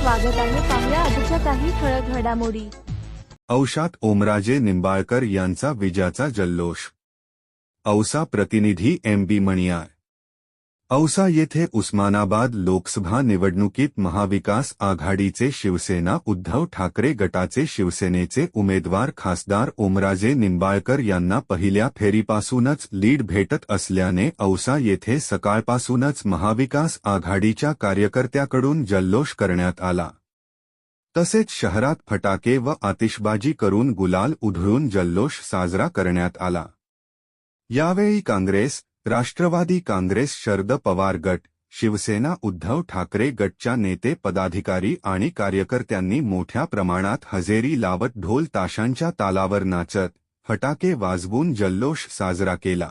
स्वागत आहे पाहुया आजच्या काही ठळक घडामोडी. औशात ओमराजे निंबाळकर यांचा विजाचा जल्लोष. औसा प्रतिनिधी एम बी मणियार. औसा येथे उस्मानाबाद लोकसभा निवडणुकीत महाविकास आघाडीचे शिवसेना उद्धव ठाकरे गटाचे शिवसेनेचे उमेदवार खासदार ओमराजे निंबाळकर यांना पहिल्या फेरीपासूनच लीड भेटत असल्याने औसा येथे सकाळपासूनच महाविकास आघाडीच्या कार्यकर्त्याकडून जल्लोष करण्यात आला. तसेच शहरात फटाके व आतिषबाजी करून गुलाल उधळून जल्लोष साजरा करण्यात आला. यावेळी काँग्रेस राष्ट्रवादी काँग्रेस शरद पवार गट शिवसेना उद्धव ठाकरे गटच्या नेते पदाधिकारी आणि कार्यकर्त्यांनी मोठ्या प्रमाणात हजेरी लावत ढोल ताशांच्या तालावर नाचत फटाके वाजवून जल्लोष साजरा केला.